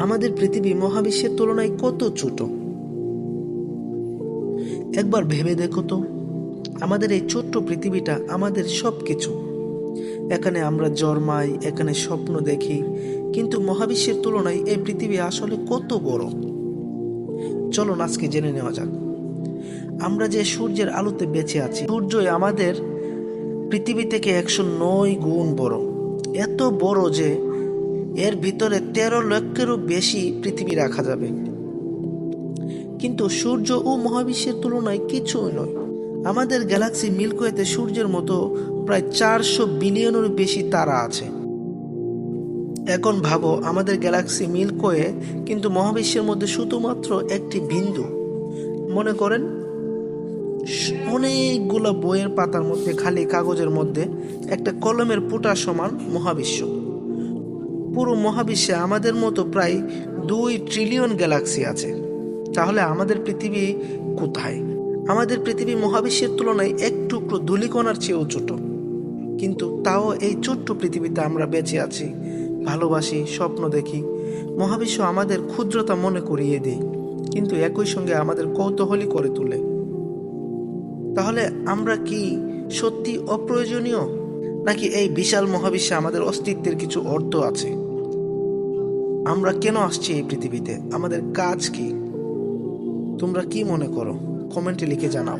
আমাদের পৃথিবী মহাবিশ্বের তুলনায় কত ছোট? একবার ভেবে দেখো তো, আমাদের এই ছোট্ট পৃথিবীটা আমাদের সব কিছু এখানে আমরা জন্মাই, এখানে স্বপ্ন দেখি, কিন্তু মহাবিশ্বের তুলনায় এই পৃথিবী আসলে কত বড়? চলো আজকে জেনে নেওয়া যাক। আমরা যে সূর্যের আলোতে বেঁচে আছি, সূর্যই আমাদের পৃথিবী থেকে একশো নয় গুণ বড়। এত বড় যে এর ভিতরে তেরো লক্ষেরও বেশি পৃথিবী রাখা যাবে। কিন্তু সূর্য ও মহাবিশ্বের তুলনায় কিছুই নয়। আমাদের গ্যালাক্সি মিল্কওয়েতে সূর্যের মতো প্রায় চারশো বিলিয়নের বেশি তারা আছে। এখন ভাবো, আমাদের গ্যালাক্সি মিল্কওয়ে কিন্তু মহাবিশ্বের মধ্যে শুধুমাত্র একটি বিন্দু। মনে করেন, অনেকগুলো বইয়ের পাতার মধ্যে, খালি কাগজের মধ্যে একটা কলমের পুটা সমান মহাবিশ্ব। পুরো মহাবিশ্বে আমাদের মতো প্রায় দুই ট্রিলিয়ন গ্যালাক্সি আছে। তাহলে আমাদের পৃথিবী কোথায়? আমাদের পৃথিবী মহাবিশ্বের তুলনায় এক টুকরো ধূলিকণার চেয়েও ছোট। কিন্তু তাও এই ছোট্ট পৃথিবীতে আমরা বেঁচে আছি, ভালোবাসি, স্বপ্ন দেখি। মহাবিশ্ব আমাদের ক্ষুদ্রতা মনে করিয়ে দেয়, কিন্তু একই সঙ্গে আমাদের কৌতূহলী করে তোলে। তাহলে আমরা কি সত্যি অপ্রয়োজনীয়? নাকি এই বিশাল মহাবিশ্বে আমাদের অস্তিত্বের কিছু অর্থ আছে? আমরা কেন আসছি এই পৃথিবীতে? আমাদের কাজ কি? তোমরা কি মনে করো? কমেন্টে লিখে জানাও।